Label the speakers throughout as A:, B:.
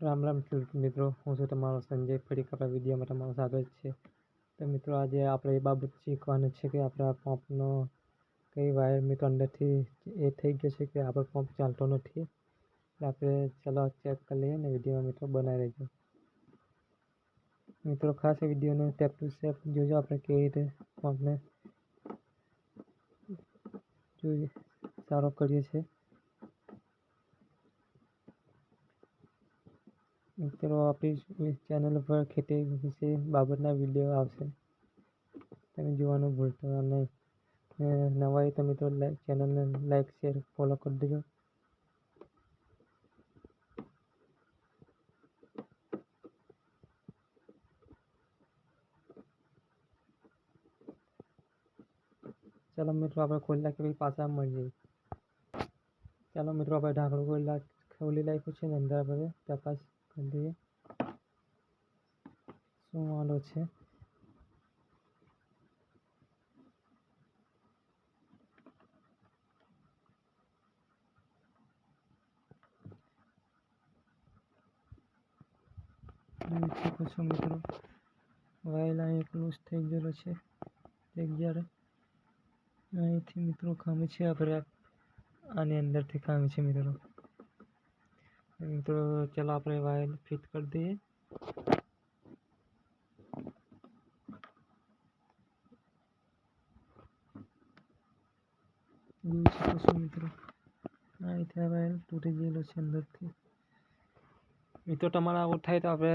A: રામ રામ મિત્રો, હું છું તમારો સંજય ફરી આપણા વિડીયોમાં તમારું સ્વાગત છે. તો મિત્રો, આજે આપણે એ બાબત શીખવાનું છે કે આપણા પંપનો કઈ વાયર મિત્રો અંદરથી એ થઈ ગયો છે કે આપણો પંપ ચાલતો નથી. એટલે આપણે ચાલો ચેક કરી લઈએ ને વિડીયોમાં મિત્રો બનાવી રહેજો. મિત્રો, ખાસ વિડીયોને સ્ટેપ ટુ સ્ટેપ જોજો. આપણે કેવી રીતે પંપને જોઈએ, સારો કરીએ છીએ. મિત્રો, આપણી ચેનલ પર ખેતી વિશે બાબતના વીડિયો આવશે. તમે જોવાનું ભૂલતા નહીં. નવા હોય તો મિત્રો ચેનલને લાઈક શેર ફોલો કરી દેજો. ચાલો મિત્રો, આપણે ખોલી નાખીએ, પછી પાછા મળીએ. ચાલો મિત્રો, આપણે ઢાંકણું ખોલી ખોલી નાખ્યું છે ને અંદર આપણે તપાસ. શું વાંધો છે? શકો મિત્રો, વાયલ અહીં ક્લોઝ થઈ ગયેલો છે એક અહીંથી મિત્રો ખામી છે આપણે આની અંદરથી ખામી છે મિત્રો. મિત્રો ચલો આપણે વાયર ફિટ કરી દઈએ જોઈ શકો છો મિત્રો વાયર તૂટી ગયેલો છે અંદરથી મિત્રો તમારે આવું થાય તો આપણે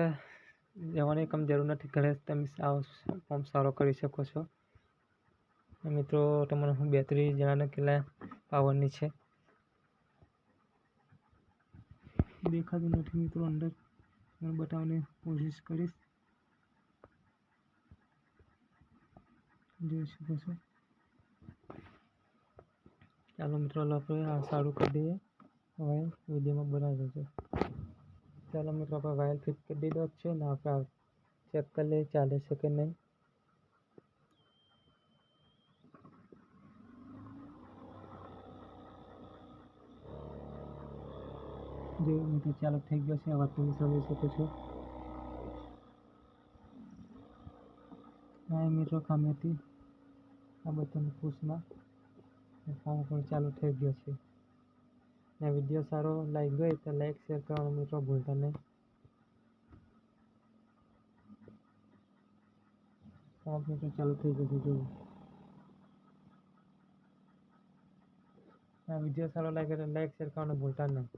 A: જવાની કમ જરૂર નથી ઘરે તમે ફોર્મ સારો કરી શકો છો મિત્રો તમને હું ત્રીસ જણાને કેટલા પાવરની છે દેખાતું નથી મિત્રો અંદર. બતાવવાની કોશિશ કરીશ. જોઈ શકો છો ચાલો મિત્રો આપણે આ સારું કરી દઈએ. હવે વિડીયોમાં બનાવી છે ચાલો મિત્રો, આપણે વાયર ફિટ કરી દીધો છે ને, આપણે ચેક કરી લઈએ, ચાલે છે કે નહીં. જે મિત્રો ચાલુ થઈ ગયો છે. અવાજ તમે સમજી શકો છો. મિત્રો ખામી હતી. આ બધાની પૂછમાં. ફોર્મ પણ ચાલુ થઈ ગયો છે. ને વીડિયો સારો લાગી ગયો તો લાઈક શેર કરવાનું મિત્રો ભૂલતા નહીં. ફોર્મ મિત્રો, ચાલુ થઈ ગયું છે જોયું આ વીડિયો સારો લાગે તો લાઈક શેર કરવાનું ભૂલતા નહીં.